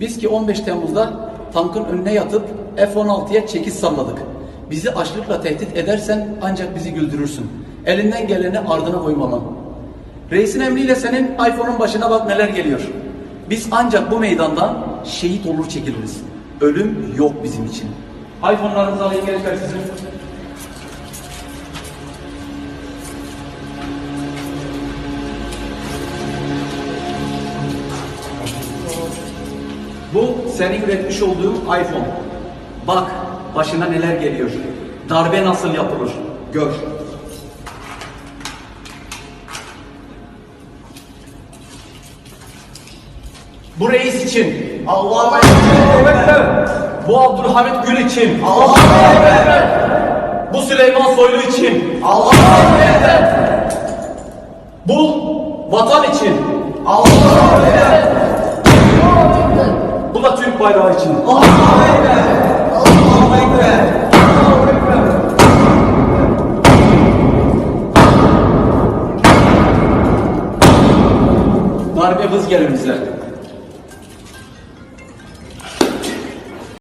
Biz ki 15 Temmuz'da tankın önüne yatıp F-16'ya çekiş salladık. Bizi açlıkla tehdit edersen ancak bizi güldürürsün. Elinden geleni ardına koymama. Reisin emriyle senin iPhone'un başına bak neler geliyor. Biz ancak bu meydandan şehit olur çekiliriz. Ölüm yok bizim için. iPhone'larınızı alayım gençler sizin. Bu senin üretmiş olduğun iPhone. Bak başına neler geliyor. Darbe nasıl yapılır? Gör. Bu reis için. Allah'a Bu Abdülhamit Gül için. Allah'a Bu Süleyman Soylu için. Allah'a Bu vatan için. Bu da Türk bayrağı için. Darbe hız gelin bize.